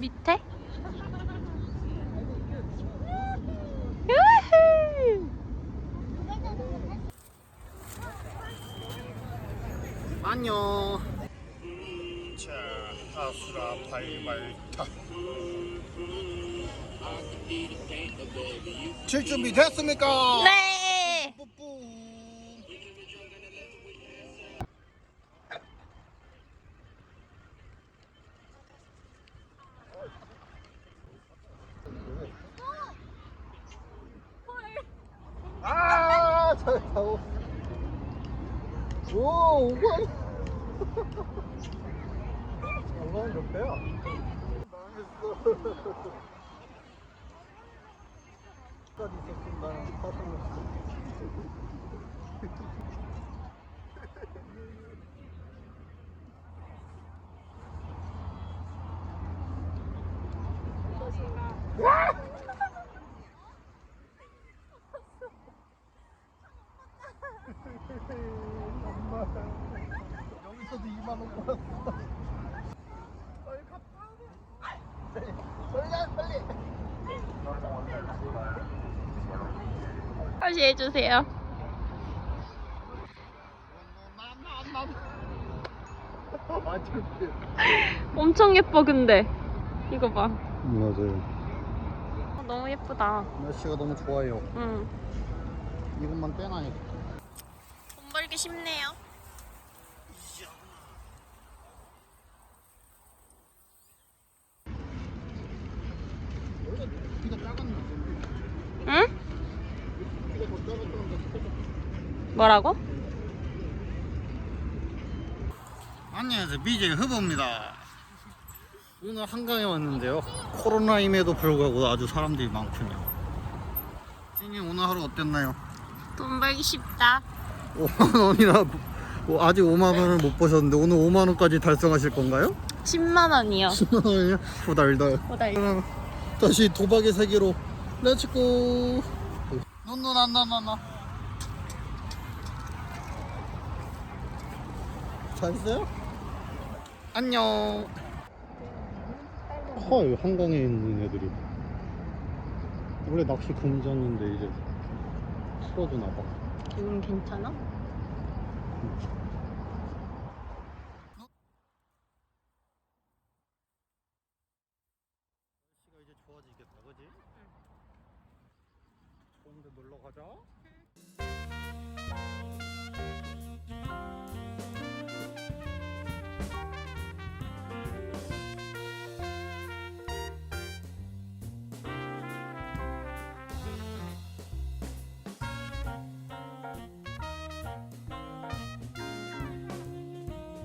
밑에? 안녕. 자, 아수라 발발타. 칠 준비 됐습니까? 네! 아, 잘 타고. 오, 5만. 5만 몇 배야? 망했어. 까지 여기서도 2만 원 벌었어. 빨리 가. 빨리 가, 빨리. 다시 해주세요. 엄청 예뻐, 근데. 이거 봐. 맞아요. 어, 너무 예쁘다. 날씨가 너무 좋아요. 응. 이것만 빼놔야겠다. 돈 벌기 쉽네요. 원래 키가 작았나? 응? 키가 더 작았었는데 커졌어. 뭐라고? 안녕하세요. BJ 흐보입니다. 오늘 한강에 왔는데요. 코로나임에도 불구하고 아주 사람들이 많군요. 찐이 오늘 하루 어땠나요? 돈 벌기 쉽다. 5만 원이나 뭐, 아직 5만 원을 못 보셨는데 오늘 5만 원까지 달성하실 건가요? 10만 원이요. 10만 원이요? 후달달. 호달. 그럼 다시 도박의 세계로 렛츠고. 눈눈 안나나나. 잘 있어요? 안녕. 헐 한강에 있는 애들이 원래 낚시 금지였는데 이제 풀어주나 봐. 지금 괜찮아? 날씨가 이제 좋아지겠다, 그지? 좋은데 놀러 가자.